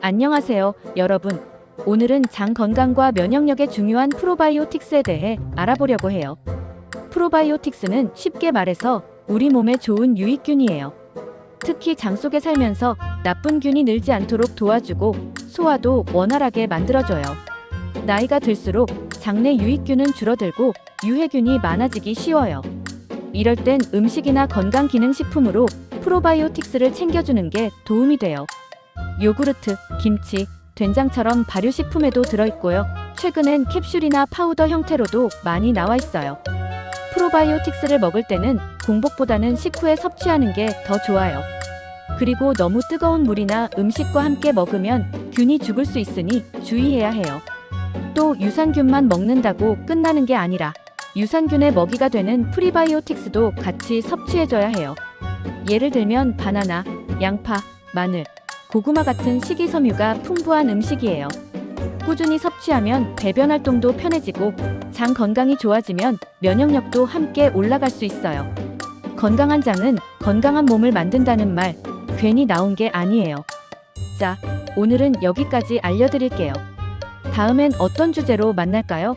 안녕하세요, 여러분. 오늘은 장 건강과 면역력에 중요한 프로바이오틱스에 대해 알아보려고 해요. 프로바이오틱스는 쉽게 말해서 우리 몸에 좋은 유익균이에요. 특히 장 속에 살면서 나쁜 균이 늘지 않도록 도와주고 소화도 원활하게 만들어줘요. 나이가 들수록 장내 유익균은 줄어들고 유해균이 많아지기 쉬워요. 이럴 땐 음식이나 건강기능식품으로 프로바이오틱스를 챙겨주는 게 도움이 돼요. 요구르트, 김치, 된장처럼 발효식품에도 들어있고요. 최근엔 캡슐이나 파우더 형태로도 많이 나와 있어요. 프로바이오틱스를 먹을 때는 공복보다는 식후에 섭취하는 게 더 좋아요. 그리고 너무 뜨거운 물이나 음식과 함께 먹으면 균이 죽을 수 있으니 주의해야 해요. 또 유산균만 먹는다고 끝나는 게 아니라 유산균의 먹이가 되는 프리바이오틱스도 같이 섭취해줘야 해요. 예를 들면 바나나, 양파, 마늘, 고구마 같은 식이섬유가 풍부한 음식이에요. 꾸준히 섭취하면 배변 활동도 편해지고 장 건강이 좋아지면 면역력도 함께 올라갈 수 있어요. 건강한 장은 건강한 몸을 만든다는 말 괜히 나온 게 아니에요. 자, 오늘은 여기까지 알려드릴게요. 다음엔 어떤 주제로 만날까요?